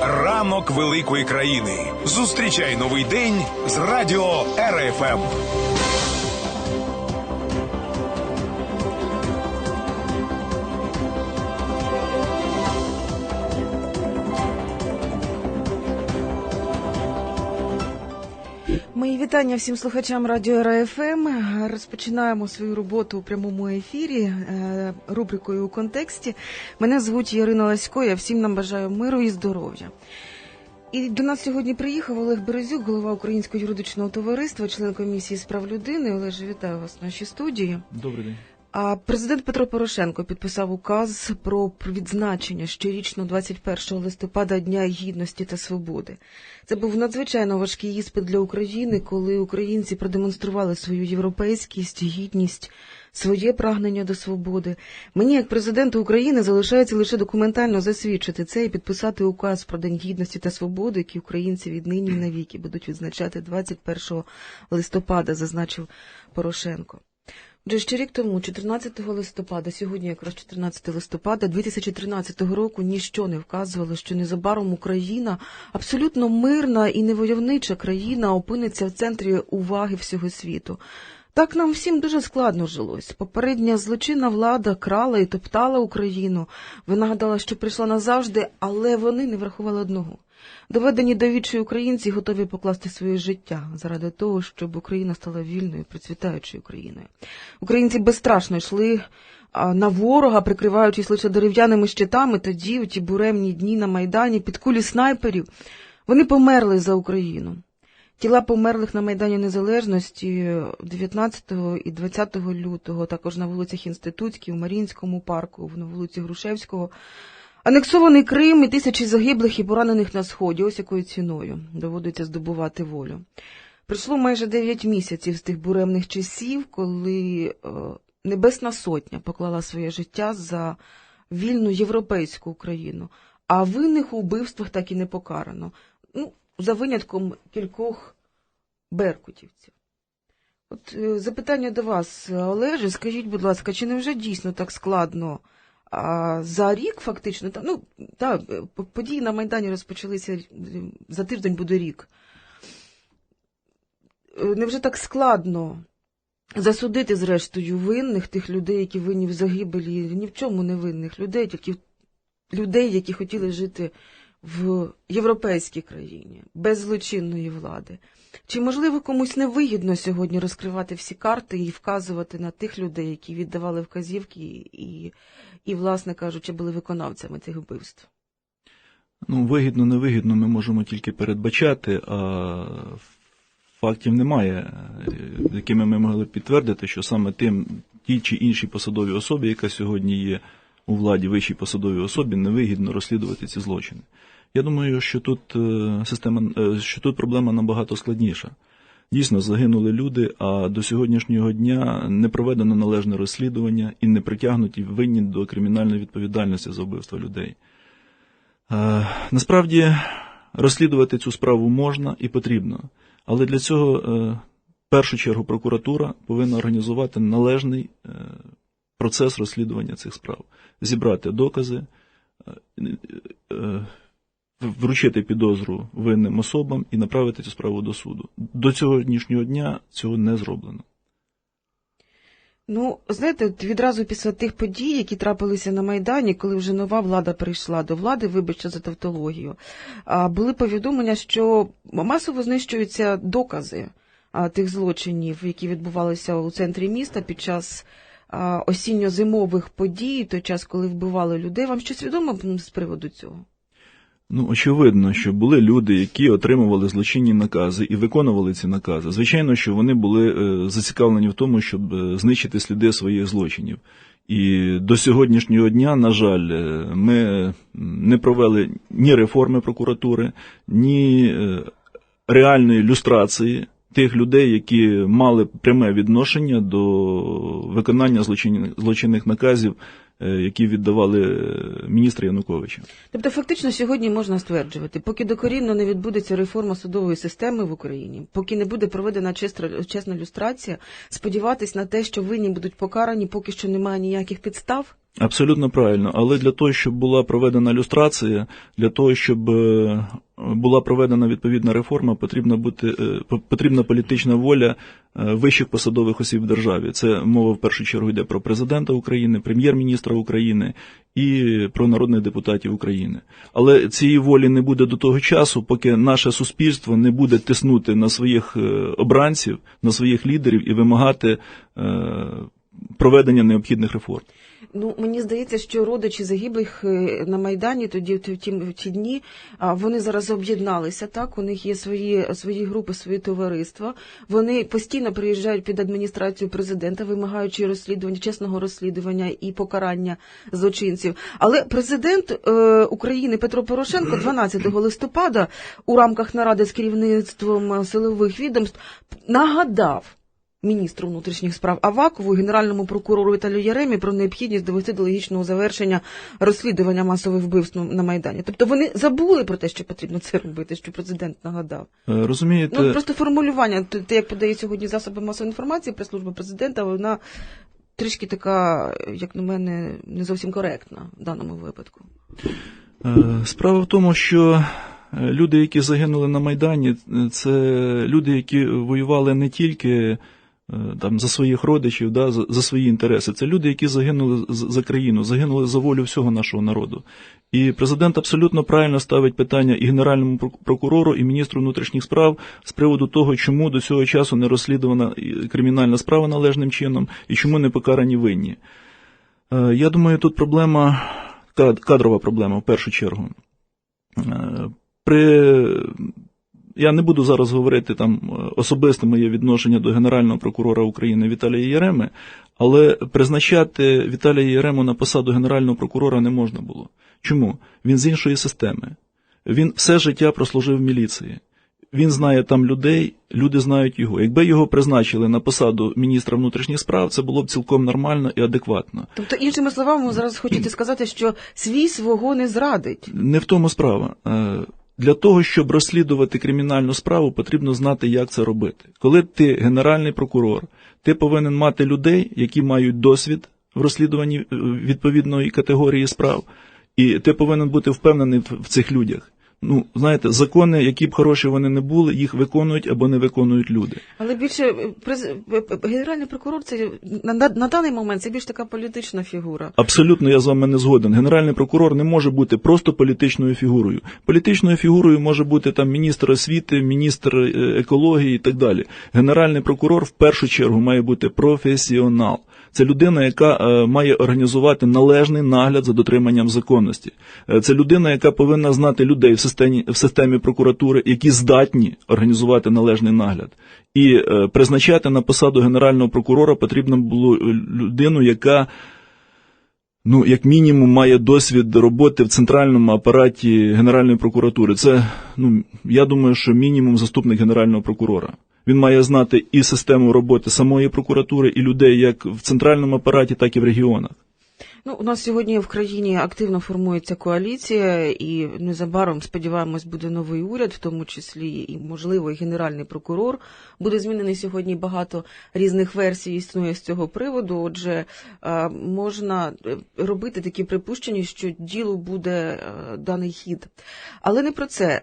Ранок великої країни. Зустрічай новий день з радіо РФМ. Вітання всім слухачам радіо РФМ. Розпочинаємо свою роботу у прямому ефірі е, рубрикою у контексті. Мене звуть Ярина Ласько. Я всім нам бажаю миру і здоров'я. І до нас сьогодні приїхав Олег Березюк, голова Українського юридичного товариства, член комісії з прав людини. Олеже, вітаю вас в нашій студії. Добрий день. А президент Петро Порошенко підписав указ про відзначення щорічно 21 листопада Дня Гідності та Свободи. Це був надзвичайно важкий іспит для України, коли українці продемонстрували свою європейськість, гідність, своє прагнення до свободи. Мені, як президенту України, залишається лише документально засвідчити це і підписати указ про День гідності та свободи, який українці віднині навіки будуть відзначати 21 листопада, зазначив Порошенко. Вже ще рік тому, 14 листопада, сьогодні якраз 14 листопада 2013 року, ніщо не вказувало, що незабаром Україна, абсолютно мирна і невойовнича країна, опиниться в центрі уваги всього світу. Так нам всім дуже складно жилось. Попередня злочинна влада крала і топтала Україну. Вона гадала, що прийшла назавжди, але вони не врахували одного. Доведені до відчаю українці готові покласти своє життя заради того, щоб Україна стала вільною, процвітаючою країною. Українці безстрашно йшли на ворога, прикриваючись лише дерев'яними щитами, тоді у ті буремні дні на Майдані під кулі снайперів. Вони померли за Україну. Тіла померлих на Майдані Незалежності 19 і 20 лютого, також на вулицях Інститутській, у Марінському парку, на вулиці Грушевського. Анексований Крим і тисячі загиблих і поранених на сході. Ось якою ціною доводиться здобувати волю. Пройшло майже 9 місяців з тих буремних часів, коли е, Небесна Сотня поклала своє життя за вільну європейську Україну, а винних у вбивствах так і не покарано. Ну, за винятком кількох беркутівців. От е, запитання до вас, Олеже, скажіть, будь ласка, чи не вже дійсно так складно? А за рік фактично, та, ну, та, події на Майдані розпочалися за тиждень буде рік. Е, Невже так складно засудити, зрештою, винних тих людей, які винні в загибелі, ні в чому не винних людей, тільки людей, які хотіли жити в європейській країні, без злочинної влади? Чи можливо комусь невигідно сьогодні розкривати всі карти і вказувати на тих людей, які віддавали вказівки і, і власне кажучи, були виконавцями цих вбивств? Ну, вигідно, невигідно ми можемо тільки передбачати, а фактів немає, якими ми могли підтвердити, що саме тим, тій чи іншій посадовій особі, яка сьогодні є у владі вищій посадовій особі, невигідно розслідувати ці злочини. Я думаю, що тут система, що тут проблема набагато складніша. Дійсно, загинули люди, а до сьогоднішнього дня не проведено належне розслідування і не притягнуті винні до кримінальної відповідальності за вбивство людей. Насправді, розслідувати цю справу можна і потрібно, але для цього, в першу чергу, прокуратура повинна організувати належний процес розслідування цих справ, зібрати докази, вручити підозру винним особам і направити цю справу до суду. До сьогоднішнього дня цього не зроблено. Ну, знаєте, відразу після тих подій, які трапилися на Майдані, коли вже нова влада прийшла до влади, вибачте за тавтологію, були повідомлення, що масово знищуються докази тих злочинів, які відбувалися у центрі міста під час осінньо-зимових подій, той час, коли вбивали людей. Вам щось відомо з приводу цього? Ну, очевидно, що були люди, які отримували злочинні накази і виконували ці накази. Звичайно, що вони були е, зацікавлені в тому, щоб е, знищити сліди своїх злочинів. І до сьогоднішнього дня, на жаль, е, ми не провели ні реформи прокуратури, ні реальної люстрації тих людей, які мали пряме відношення до виконання злочинних, злочинних наказів які віддавали міністра Януковича. Тобто, фактично, сьогодні можна стверджувати, поки докорінно не відбудеться реформа судової системи в Україні, поки не буде проведена чесна люстрація, сподіватись на те, що винні будуть покарані, поки що немає ніяких підстав. Абсолютно правильно, але для того, щоб була проведена люстрація, для того, щоб е, була проведена відповідна реформа, потрібна бути е, по- потрібна політична воля е, вищих посадових осіб в державі. Це мова в першу чергу йде про президента України, прем'єр-міністра України і про народних депутатів України. Але цієї волі не буде до того часу, поки наше суспільство не буде тиснути на своїх обранців, на своїх лідерів і вимагати проведення необхідних реформ. Ну, мені здається, що родичі загиблих е, на Майдані тоді, в ті, в ті дні, вони зараз об'єдналися, так? У них є свої, свої групи, свої товариства. Вони постійно приїжджають під адміністрацію президента, вимагаючи розслідування, чесного розслідування і покарання злочинців. Але президент е, України Петро Порошенко 12 листопада у рамках наради з керівництвом е, силових відомств нагадав міністру внутрішніх справ Авакову і генеральному прокурору Віталію Яремі про необхідність довести до логічного завершення розслідування масових вбивств на Майдані. Тобто вони забули про те, що потрібно це робити, що президент нагадав. Е, Розумієте, Ну просто формулювання, те, як подає сьогодні засоби масової інформації, прес-служба президента, вона трішки така, як на мене, не зовсім коректна в даному випадку. Е, Справа в тому, що е, люди, які загинули на Майдані, це люди, які воювали не тільки там за своїх родичів, да, за, за свої інтереси. Це люди, які загинули за країну, загинули за волю всього нашого народу. І президент абсолютно правильно ставить питання і генеральному прокурору, і міністру внутрішніх справ з приводу того, чому до цього часу не розслідувана кримінальна справа належним чином і чому не покарані винні. Е, Я думаю, тут проблема кадрова проблема в першу чергу. Е, При... Я не буду зараз говорити там е, особисте моє відношення до Генерального прокурора України Віталія Єреми, але призначати Віталія Єрему на посаду Генерального прокурора не можна було. Чому? Він з іншої системи. Він все життя прослужив в міліції. Він знає там людей, люди знають його. Якби його призначили на посаду міністра внутрішніх справ, це було б цілком нормально і адекватно. Тобто, іншими словами, ви зараз хочете сказати, що свій свого не зрадить. Не в тому справа. Для того, щоб розслідувати кримінальну справу, потрібно знати, як це робити. Коли ти генеральний прокурор, ти повинен мати людей, які мають досвід в розслідуванні е, відповідної категорії справ, і ти повинен бути впевнений в цих людях. Ну, знаєте, закони, які б хороші вони не були, їх виконують або не виконують люди. Але більше е, е, е, генеральний прокурор це на, на, на даний момент це більш така політична фігура. Абсолютно я з вами не згоден. Генеральний прокурор не може бути просто політичною фігурою. Політичною фігурою може бути там міністр освіти, міністр екології і так далі. Генеральний прокурор в першу чергу має бути професіонал. Це людина, яка має організувати належний нагляд за дотриманням законності. Це людина, яка повинна знати людей в системі, в системі прокуратури, які здатні організувати належний нагляд. І е, призначати на посаду генерального прокурора потрібно було е, людину, яка ну, як мінімум, має досвід роботи в центральному апараті Генеральної прокуратури. Це, ну, я думаю, що мінімум заступник Генерального прокурора. Він має знати і систему роботи самої прокуратури, і людей як в центральному апараті, так і в регіонах. Ну, у нас сьогодні в країні активно формується коаліція, і незабаром, сподіваємось, буде новий уряд, в тому числі і, можливо, і генеральний прокурор. Буде змінений сьогодні багато різних версій існує з цього приводу. Отже, е, можна е, робити такі припущення, що ділу буде е, даний хід. Але не про це.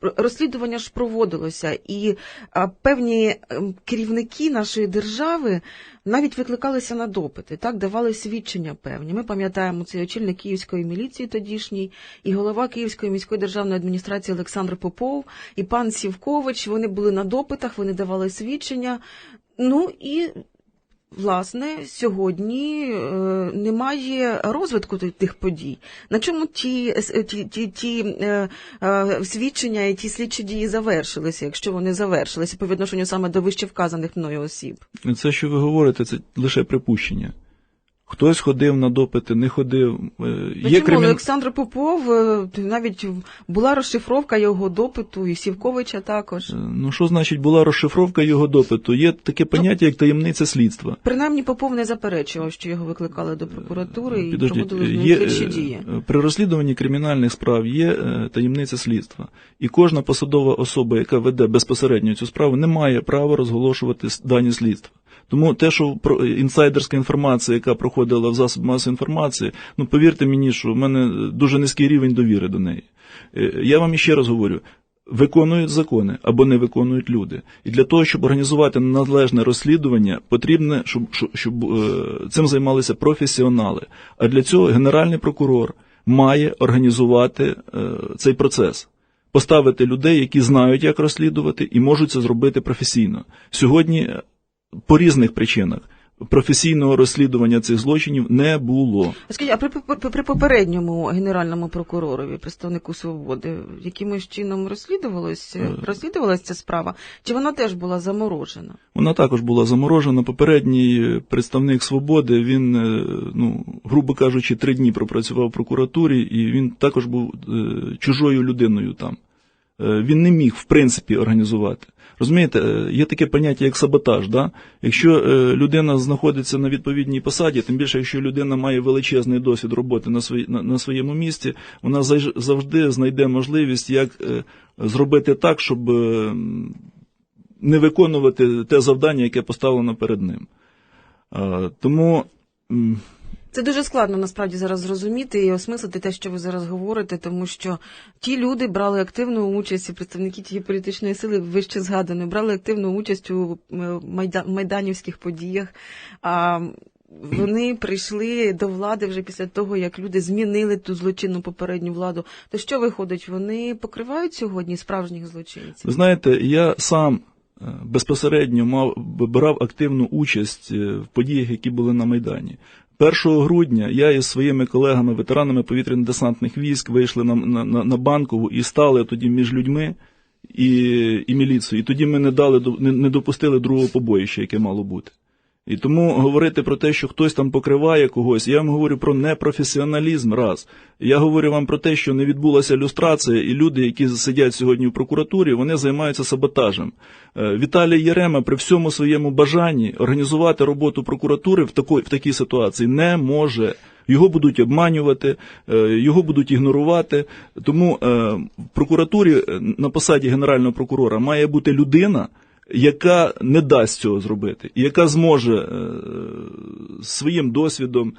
Розслідування ж проводилося, і певні ем, керівники нашої держави навіть викликалися на допити, так давали свідчення певні. Ми пам'ятаємо цей очільник Київської міліції тодішній, і голова Київської міської державної адміністрації Олександр Попов, і пан Сівкович. Вони були на допитах, вони давали свідчення. Ну і Власне, сьогодні е, немає розвитку тих подій. На чому ті, ті, ті, ті е, е, свідчення і ті слідчі дії завершилися, якщо вони завершилися по відношенню саме до вище вказаних мною осіб? Це, що ви говорите, це лише припущення. Хтось ходив на допити, не ходив. Е, Є чому кримін... Олександр Попов е, навіть була розшифровка його допиту, і Сівковича також. Е, Ну, що значить була розшифровка його допиту? Є таке поняття, як таємниця слідства. Принаймні Попов не заперечував, що його викликали до прокуратури і проводили слідчі дії. при розслідуванні кримінальних справ є таємниця слідства. І кожна посадова особа, яка веде безпосередньо цю справу, не має права розголошувати дані слідства. Тому те, що про інсайдерська інформація, яка проходила в засоб масової інформації, ну повірте мені, що в мене дуже низький рівень довіри до неї. Е, Я вам іще раз говорю. Виконують закони або не виконують люди. І для того, щоб організувати належне розслідування, потрібно, щоб, щоб, щоб е, цим займалися професіонали. А для цього генеральний прокурор має організувати е, цей процес, поставити людей, які знають, як розслідувати, і можуть це зробити професійно. Сьогодні е, по різних причинах професійного розслідування цих злочинів не було. Скажіть, а при, при, при попередньому генеральному прокуророві, представнику свободи, якимось чином розслідувалось, Е. розслідувалась ця справа? Чи вона теж була заморожена? Вона також була заморожена. Попередній представник свободи, він, е, ну, грубо кажучи, три дні пропрацював в прокуратурі, і він також був е, чужою людиною там. Він не міг, в принципі, організувати. Розумієте, е, є таке поняття, як саботаж. Да? Якщо е, людина знаходиться на відповідній посаді, тим більше, якщо людина має величезний досвід роботи на, свої, на, на своєму місці, вона завжди знайде можливість, як е, зробити так, щоб не виконувати те завдання, яке поставлено перед ним. Тому. Це дуже складно насправді зараз зрозуміти і осмислити те, що ви зараз говорите, тому що ті люди брали активну участь, і представники тієї політичної сили вище згаданої, брали активну участь у майда- майданівських подіях. А вони прийшли до влади вже після того, як люди змінили ту злочинну попередню владу. То що виходить? Вони покривають сьогодні справжніх злочинців? Ви знаєте, я сам е, безпосередньо мав брав активну участь е, в подіях, які були на Майдані. 1 грудня я із своїми колегами, ветеранами повітряно-десантних військ, вийшли на, на, на- банкову і стали тоді між людьми і, і міліцією. І тоді ми не дали не, не допустили другого побоїща, яке мало бути. І тому говорити про те, що хтось там покриває когось, я вам говорю про непрофесіоналізм раз. Я говорю вам про те, що не відбулася люстрація, і люди, які сидять сьогодні в прокуратурі, вони займаються саботажем. Е, Віталій Єрема при всьому своєму бажанні організувати роботу прокуратури в такій, в такій ситуації не може. Його будуть обманювати, е, його будуть ігнорувати. Тому е, в прокуратурі на посаді генерального прокурора має бути людина, яка не дасть цього зробити, і яка зможе е, своїм досвідом,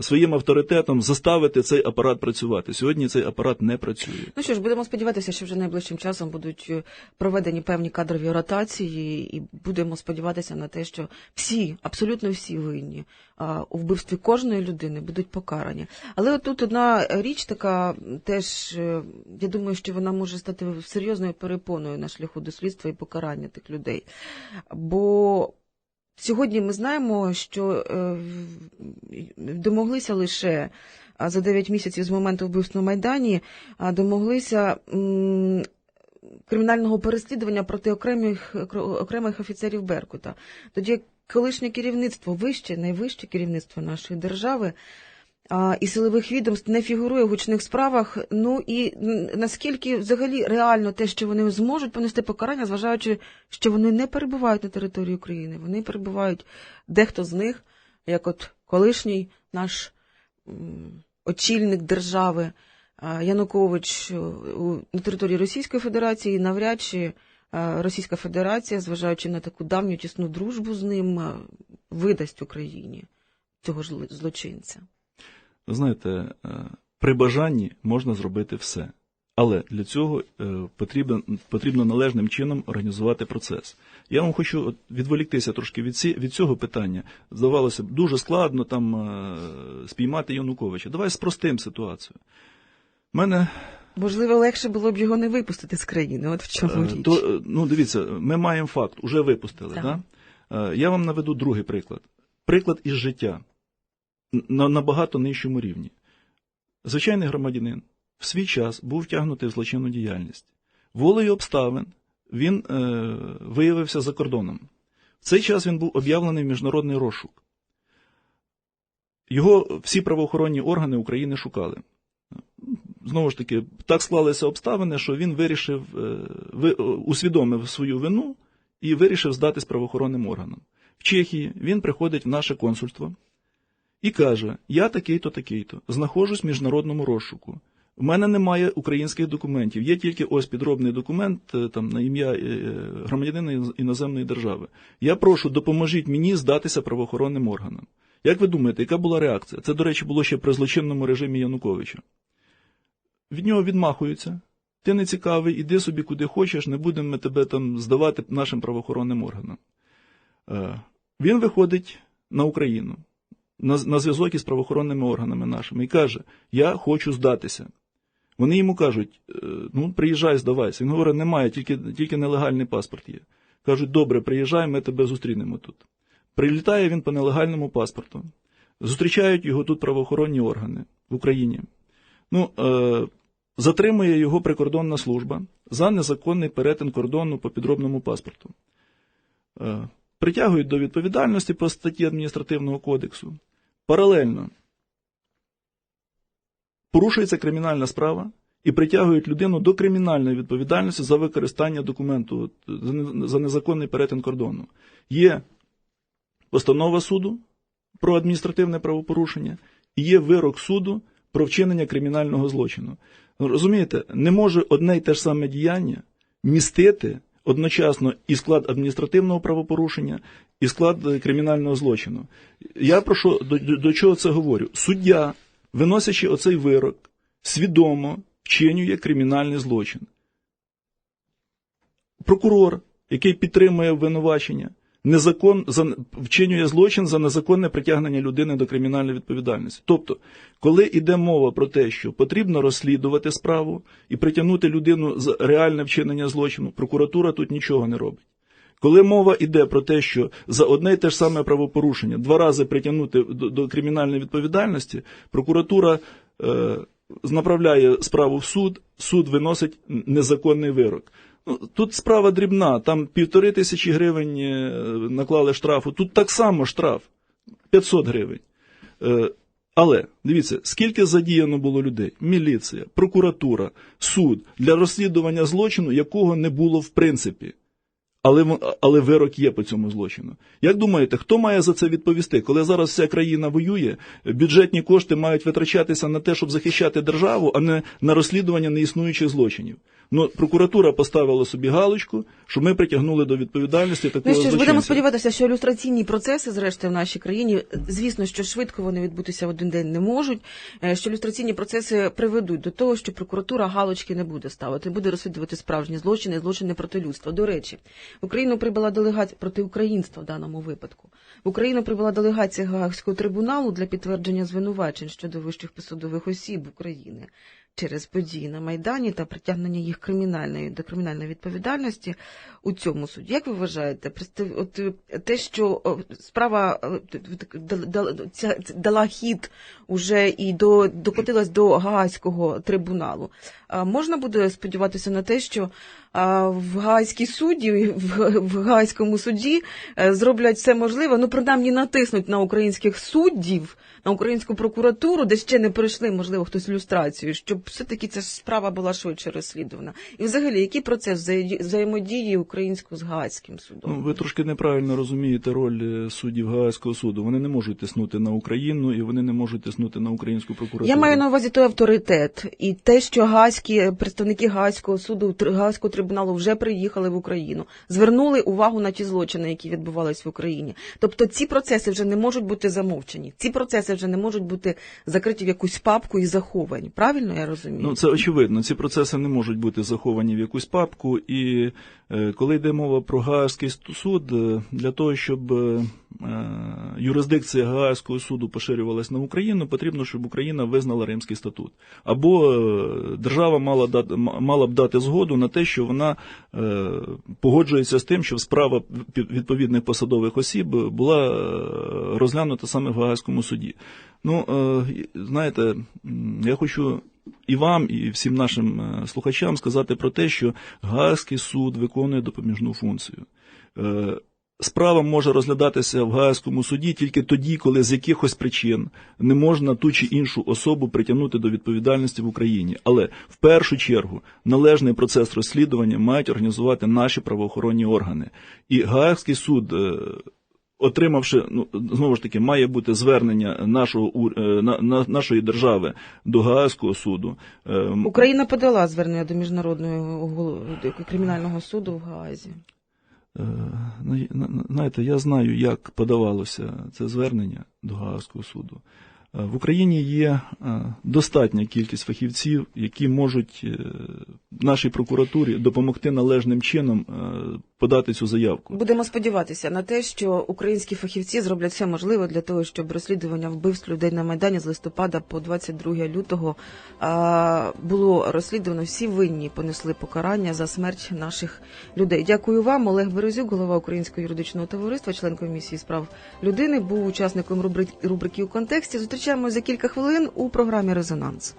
своїм авторитетом заставити цей апарат працювати. Сьогодні цей апарат не працює. Ну що ж, будемо сподіватися, що вже найближчим часом будуть е, проведені певні кадрові ротації, і будемо сподіватися на те, що всі, абсолютно всі винні у вбивстві кожної людини будуть покарані. Але тут одна річ така, теж е, я думаю, що вона може стати серйозною перепоною на шляху до слідства і покарання тих людей. Бо Сьогодні ми знаємо, що е, домоглися лише за 9 місяців з моменту вбивства на Майдані, домоглися кримінального переслідування проти окремих, окремих офіцерів Беркута. Тоді колишнє керівництво, вище, найвище керівництво нашої держави і силових відомств не фігурує в гучних справах. Ну і наскільки взагалі реально те, що вони зможуть понести покарання, зважаючи, що вони не перебувають на території України, вони перебувають дехто з них, як от колишній наш очільник держави Янукович на території Російської Федерації, навряд чи Російська Федерація, зважаючи на таку давню тісну дружбу з ним, видасть Україні цього ж злочинця. Знаєте, е, при бажанні можна зробити все. Але для цього е, потрібно, потрібно належним чином організувати процес. Я вам хочу відволіктися трошки від, ці, від цього питання. Здавалося б, дуже складно там е, спіймати Януковича. Давай спростимо ситуацію. Мене Можливо, легше було б його не випустити з країни. От в чому річ. То, ну, дивіться, ми маємо факт, уже випустили. Так. Да? Я вам наведу другий приклад. Приклад із життя на набагато нижчому рівні. Звичайний громадянин в свій час був втягнутий в злочинну діяльність. Волею обставин він е, виявився за кордоном. В цей час він був об'явлений в міжнародний розшук. Його всі правоохоронні органи України шукали. Знову ж таки, так склалися обставини, що він вирішив, е, ви- е, усвідомив свою вину і вирішив здатись правоохоронним органам. В Чехії він приходить в наше консульство і каже: Я такий-то, такий-то, знаходжусь в міжнародному розшуку. У мене немає українських документів. Є тільки ось підробний документ е, там на ім'я е, громадянина іноземної держави. Я прошу, допоможіть мені здатися правоохоронним органам. Як ви думаєте, яка була реакція? Це, до речі, було ще при злочинному режимі Януковича. Від нього відмахуються. Ти не цікавий, іди собі куди хочеш, не будемо ми тебе там здавати нашим правоохоронним органам. Е, Він виходить на Україну, на, на зв'язок із правоохоронними органами нашими і каже: Я хочу здатися. Вони йому кажуть: «Е, ну, приїжджай, здавайся. Він говорить, немає, тільки, тільки нелегальний паспорт є. Кажуть, добре, приїжджай, ми тебе зустрінемо тут. Прилітає він по нелегальному паспорту. Зустрічають його тут правоохоронні органи в Україні. Ну, е, затримує його прикордонна служба за незаконний перетин кордону по підробному паспорту. Е, притягують до відповідальності по статті адміністративного кодексу. Паралельно порушується кримінальна справа і притягують людину до кримінальної відповідальності за використання документу за за незаконний перетин кордону. Є постанова суду про адміністративне правопорушення і є вирок суду про вчинення кримінального злочину. Розумієте, не може одне й те ж саме діяння містити одночасно і склад адміністративного правопорушення, і склад е, кримінального злочину. Я про що до, до, чого це говорю? Суддя, виносячи оцей вирок, свідомо вчинює кримінальний злочин. Прокурор, який підтримує обвинувачення, незакон за вчинює злочин за незаконне притягнення людини до кримінальної відповідальності. Тобто, коли йде мова про те, що потрібно розслідувати справу і притягнути людину за реальне вчинення злочину, прокуратура тут нічого не робить. Коли мова йде про те, що за одне й те ж саме правопорушення два рази притягнути до, до кримінальної відповідальності, прокуратура е, направляє справу в суд, суд виносить незаконний вирок. Ну, тут справа дрібна, там півтори тисячі гривень е, наклали штрафу, тут так само штраф 500 гривень. Е, але дивіться, скільки задіяно було людей: міліція, прокуратура, суд для розслідування злочину, якого не було в принципі. Але, але вирок є по цьому злочину. Як думаєте, хто має за це відповісти? Коли зараз вся країна воює, бюджетні кошти мають витрачатися на те, щоб захищати державу, а не на розслідування неіснуючих злочинів. Ну, прокуратура поставила собі галочку, що ми притягнули до відповідальності такого Ну що ж, будемо сподіватися, що ілюстраційні процеси, зрештою, в нашій країні, звісно, що швидко вони відбутися в один день не можуть. е, Що ілюстраційні процеси приведуть до того, що прокуратура галочки не буде ставити, буде розслідувати справжні злочини, злочини проти людства. До речі, в Україну прибула делегація проти українства в даному випадку. В Україну прибула делегація Гаагського трибуналу для підтвердження звинувачень щодо вищих посадових осіб України через події на Майдані та притягнення їх кримінальної до кримінальної відповідальності у цьому суді. Як ви вважаєте, от е, те, що справа е, ця- ця- дала хід уже і до докотилась до Гаазького трибуналу, можна буде сподіватися на те, що в Гаазькій суді, в, Гаазькому суді зроблять все можливе, ну принаймні натиснуть на українських суддів, на українську прокуратуру, де ще не пройшли, можливо, хтось ілюстрацію, щоб все-таки ця справа була швидше розслідувана. І взагалі, який процес взаємодії українського з Гаазьким судом? Ну, ви трошки неправильно розумієте роль е, суддів Гаазького суду. Вони не можуть тиснути на Україну і вони не можуть тиснути на українську прокуратуру. Я маю на увазі той авторитет і те, що гаазькі представники Гаазького суду Гаазького трибуналу вже приїхали в Україну, звернули увагу на ті злочини, які відбувались в Україні. Тобто ці процеси вже не можуть бути замовчені. Ці процеси вже не можуть бути закриті в якусь папку і заховані. Правильно я розумію? Ну, це очевидно. Ці процеси не можуть бути заховані в якусь папку. І е, коли йде мова про Гаазький суд, е, для того, щоб е, юрисдикція Гаазького суду поширювалась на Україну, потрібно, щоб Україна визнала Римський статут. Або держава мала, дати, мала б дати згоду на те, що вона е, погоджується з тим, щоб справа відповідних посадових осіб була е, розглянута саме в Гаазькому суді. Ну, е, знаєте, я хочу і вам, і всім нашим слухачам сказати про те, що Гаазький суд виконує допоміжну функцію. Справа може розглядатися в Гаазькому суді тільки тоді, коли з якихось причин не можна ту чи іншу особу притягнути до відповідальності в Україні. Але в першу чергу належний процес розслідування мають організувати наші правоохоронні органи. І Гаазький суд е, отримавши, ну знову ж таки, має бути звернення нашого е, на, на, нашої держави до Гаазького суду. Е, Україна подала звернення до міжнародного кримінального суду в Гаазі. Е, на- на- Знаєте, я знаю, як подавалося це звернення до Гаазького суду. Е, В Україні є е, достатня кількість фахівців, які можуть е, нашій прокуратурі допомогти належним чином подати цю заявку. Будемо сподіватися на те, що українські фахівці зроблять все можливе для того, щоб розслідування вбивств людей на майдані з листопада по 22 лютого було розслідувано. Всі винні понесли покарання за смерть наших людей. Дякую вам, Олег Березюк, голова Українського юридичного товариства, член комісії з прав людини, був учасником рубри- рубрики у контексті зустрічаємось за кілька хвилин у програмі Резонанс.